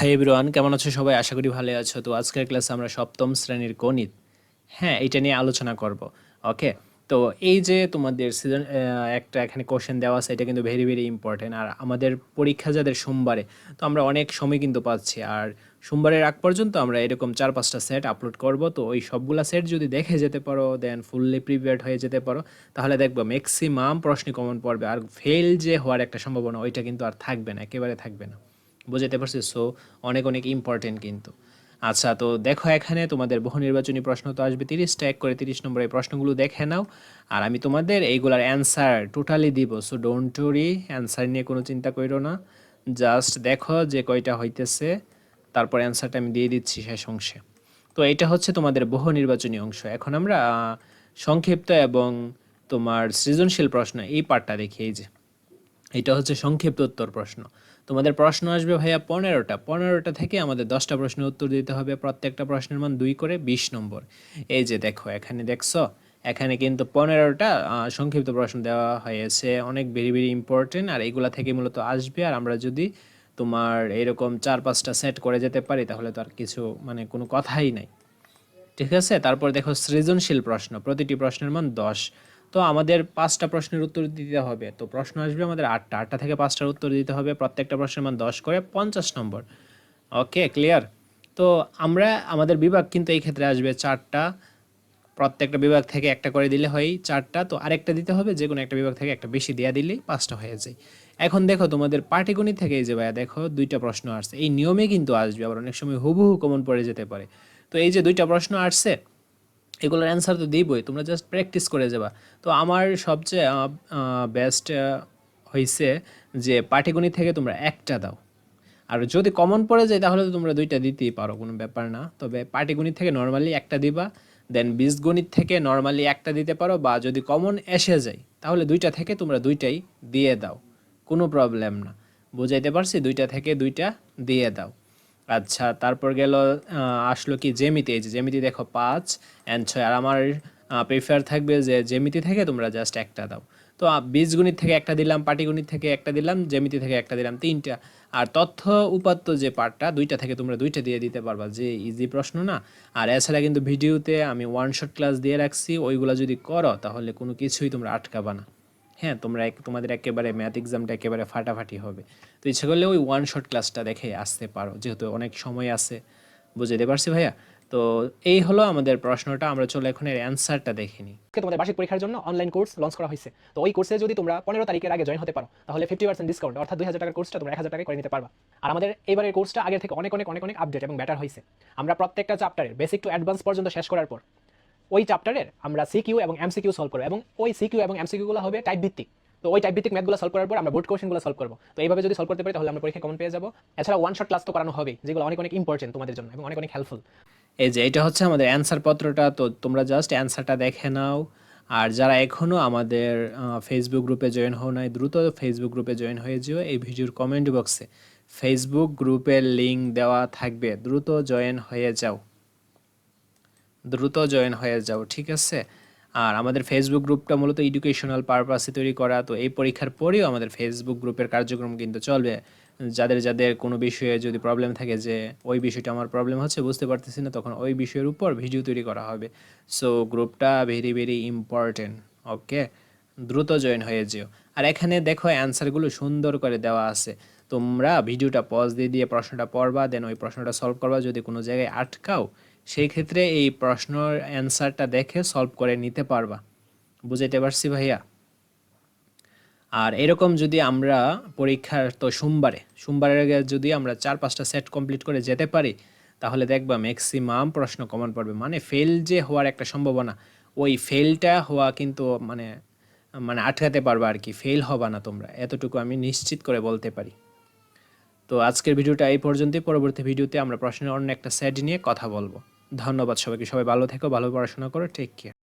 Hi everyone কেমন আছো সবাই? আশা করি ভালো আছো। তো আজকের ক্লাসে আমরা সপ্তম শ্রেণির গণিত। হ্যাঁ এটা নিয়ে আলোচনা করব ওকে তো এই যে তোমাদের সিজন একটা এখানে কোশ্চেন দেওয়া আছে, এটা কিন্তু ভেরি ভেরি ইম্পর্টেন্ট আর আমাদের পরীক্ষা যাদের সোমবারে, তো আমরা অনেক সময় কিন্তু পাচ্ছি। আর সোমবারের আগ পর্যন্ত আমরা এরকম চার, পাঁচটা সেট আপলোড করব। তো ওই সবগুলা সেট যদি দেখে যেতে পারো দেন ফুললি প্রিপেয়ার্ড হয়ে যেতে পারো, তাহলে দেখব ম্যাক্সিমাম প্রশ্নই কমন পড়বে। আর ফেল যে হওয়ার একটা সম্ভাবনা, ওইটা কিন্তু আর থাকবে না, একেবারে থাকবে না। বুঝাতে পারছি সো অনেক অনেক ইম্পর্টেন্ট কিন্তু। আচ্ছা তো দেখো এখানে তোমাদের বহু নির্বাচনী প্রশ্ন তো আসবে তিরিশটা এক করে তিরিশ নম্বর এই প্রশ্নগুলো দেখে নাও। আর আমি তোমাদের এইগুলার অ্যান্সার টোটালি দিব সো ডোন্ট টরি অ্যান্সার নিয়ে কোনো চিন্তা করো না। জাস্ট দেখো যে কয়টা হইতেছে, তারপর অ্যান্সারটা আমি দিয়ে দিচ্ছি শেষ অংশে। তো এটা হচ্ছে তোমাদের বহু নির্বাচনী অংশ। এখন আমরা সংক্ষিপ্ত এবং তোমার সৃজনশীল প্রশ্ন, এই পার্টটা দেখি, এই যে। এটা হচ্ছে সংক্ষিপ্ত উত্তর প্রশ্ন। তোমাদের প্রশ্ন আসবে ভাইয়া পনেরোটা। পনেরোটা থেকে আমাদের দশটা প্রশ্নের উত্তর দিতে হবে। প্রত্যেকটা প্রশ্নের মান দুই করে বিশ নম্বর। এই যে দেখো, এখানে দেখছ? এখানে কিন্তু পনেরোটা সংক্ষিপ্ত প্রশ্ন দেওয়া হয়েছে। অনেক ভেরি ভেরি ইম্পর্টেন্ট আর এইগুলা থেকে মূলত আসবে। আর আমরা যদি তোমার এরকম চার, পাঁচটা সেট করে যেতে পারি, তাহলে তো আর কিছু মানে কোনো কথাই নাই। ঠিক আছে? তারপর দেখো সৃজনশীল প্রশ্ন। প্রতিটি প্রশ্নের মান দশ। তো আমাদের পাঁচটা প্রশ্নের উত্তর দিতে হবে। তো প্রশ্ন আসবে আমাদের আটটা আটটা থেকে পাঁচটার উত্তর দিতে হবে। প্রত্যেকটা প্রশ্নের মান দশ করে পঞ্চাশ নম্বর। ওকে, ক্লিয়ার? তো আমরা, আমাদের বিভাগ কিন্তু এই ক্ষেত্রে আসবে চারটা। প্রত্যেকটা বিভাগ থেকে একটা করে দিলে হয় চারটা। তো আরেকটা দিতে হবে, যে কোনো একটা বিভাগ থেকে একটা বেশি দেওয়া দিলেই পাঁচটা হয়ে যায়। এখন দেখো, তোমাদের পাটিগণিত থেকে এই যে ভাইয়া দেখো, দুইটা প্রশ্ন আসছে। এই নিয়মে কিন্তু আসবে, আবার অনেক সময় হুবহু কমন পড়ে যেতে পারে। তো এই যে দুইটা প্রশ্ন আসছে এগুলোর অ্যান্সার তো দিবই, তোমরা জাস্ট প্র্যাকটিস করে যাবা। তো আমার সবচেয়ে বেস্ট হয়েছে যে পাটিগণিত থেকে তোমরা একটা দাও। আর যদি কমন পড়ে যায়, তাহলে তো তোমরা দুইটা দিতেই পারো, কোনো ব্যাপার না। তবে পাটিগণিত থেকে নর্মালি একটা দিবা দেন বীজগণিত থেকে নর্মালি একটা দিতে পারো, বা যদি কমন এসে যায়, তাহলে দুইটা থেকে তোমরা দুইটাই দিয়ে দাও। কোনো প্রবলেম না। বুঝাইতে পারছি? দুইটা থেকে দুইটা দিয়ে দাও। আচ্ছা তারপর গেল আসলো কি জেমিতি এই যে জেমিতি দেখো, পাঁচ অ্যান্ড ছয়। আর আমার প্রিফার থাকবে যে জেমিতি থেকে তোমরা জাস্ট একটা দাও। তো বীজগণিত থেকে একটা দিলাম, পাটিগণিত থেকে একটা দিলাম জেমিতি থেকে একটা দিলাম, তিনটা। আর তথ্য উপাত্ত যে পার্টটা, দুইটা থেকে তোমরা দুইটা দিয়ে দিতে পারবা, যে ইজি প্রশ্ন না। আর এছাড়া কিন্তু ভিডিওতে আমি ওয়ান শট ক্লাস দিয়ে রাখছি, ওইগুলো যদি করো, তাহলে কোনো কিছুই তোমরা আটকাবা না। হ্যাঁ তোমরা এক- তোমাদের একেবারে ম্যাথ এক্সামটা একেবারে ফাটাফাটি হবে। তো ইচ্ছা করলে ওই ওয়ান শট ক্লাসটা দেখে আসতে পারো, যেহেতু অনেক সময় আছে। বুঝতে পারছি ভাইয়া? তো এই হলো আমাদের প্রশ্নটা, আমরা চলে এখন এর অ্যান্সারটা দেখে নিই। তোমাদের বার্ষিক পরীক্ষার জন্য অনলাইন কোর্স লঞ্চ করা হয়েছে। তো ওই কোর্সে যদি তোমরা পনেরো তারিখের আগে জয়েন হতে পারো, তাহলে ফিফটি পার্সেন্ট ডিসকাউন্ট অর্থাৎ দুই হাজার টাকার কোর্সটা তোমরা এক হাজার টাকায় করে নিতে পারবা। আর আমাদের এবারের কোর্সটা আগের থেকে অনেক অনেক অনেক অনেক আপডেট এবং ব্যাটার হয়েছে। আমরা প্রত্যেকটা চ্যাপ্টারের বেসিক টু অ্যাডভান্স পর্যন্ত শেষ করার পর ওই চ্যাপ্টারের আমরা সিকিউ এবং এমসিকিউ সলভ করব। এবং ওই সিকিউ এবং এমসিকিউগুলো হবে টাইপ ভিত্তিক। তো ওই টাইপ ভিত্তিক ম্যাথগুলো সলভ করার পর আমরা বোর্ড কোশ্চেনগুলো সলভ করব। তো এইভাবে যদি সলভ করতে পারি, তাহলে আমরা পরীক্ষা কমন পেয়ে যাব। এছাড়া ওয়ান শট ক্লাস তো করানো হবে যেগুলো অনেক অনেক ইম্পর্টেন্ট তোমাদের জন্য এবং অনেক অনেক হেল্পফুল এই যে, এটা হচ্ছে আমাদের অ্যান্সার পত্রটা। তো তোমরা জাস্ট অ্যান্সারটা দেখে নাও। আর যারা এখনও আমাদের ফেসবুক গ্রুপে জয়েন হও নাই, দ্রুত ফেসবুক গ্রুপে জয়েন হয়ে যেও। এই ভিডিওর কমেন্ট বক্সে ফেসবুক গ্রুপের লিংক দেওয়া থাকবে। দ্রুত জয়েন হয়ে যাও। দ্রুত জয়েন হয়ে যাও, ঠিক আছে? আর আমাদের ফেসবুক গ্রুপটা মূলত এডুকেশনাল পারপাসে তৈরি করা, তো এই পরীক্ষার পরেও আমাদের ফেসবুক গ্রুপের কার্যক্রম কিন্তু চলবে। যাদের যাদের কোনো বিষয়ে যদি প্রবলেম থাকে যে, ওই বিষয়টা আমার প্রবলেম হচ্ছে, বুঝতে পারতেছি না, তখন ওই বিষয়ের উপর ভিডিও তৈরি করা হবে। সো গ্রুপটা ভেরি ভেরি ইম্পর্টেন্ট ওকে দ্রুত জয়েন হয়ে যেও। আর এখানে দেখো অ্যান্সারগুলো সুন্দর করে দেওয়া আছে। তোমরা ভিডিওটা পজ দিয়ে দিয়ে প্রশ্নটা পড়বা দেন ওই প্রশ্নটা সলভ করবা। যদি কোনো জায়গায় আটকাও সেই ক্ষেত্রে এই প্রশ্নর অ্যান্সারটা দেখে সলভ করে নিতে পারবা। বুঝাইতে পারছি ভাইয়া? আর এরকম যদি আমরা পরীক্ষার তো সোমবারে, সোমবারের আগে যদি আমরা চার, পাঁচটা সেট কমপ্লিট করে যেতে পারি, তাহলে দেখবা ম্যাক্সিমাম প্রশ্ন কমন পড়বে। মানে ফেল যে হওয়ার একটা সম্ভাবনা, ওই ফেলটা হওয়া কিন্তু মানে মানে আটকাতে পারবা আর কি ফেল হবা না তোমরা। এতটুকু আমি নিশ্চিত করে বলতে পারি। তো আজকের ভিডিওটা এই পর্যন্তই। পরবর্তী ভিডিওতে আমরা প্রশ্নের অন্য একটা সেট নিয়ে কথা বলব। ধন্যবাদ সবাইকে। সবাই ভালো থেকো ভালো পড়াশোনা করো টেক কেয়ার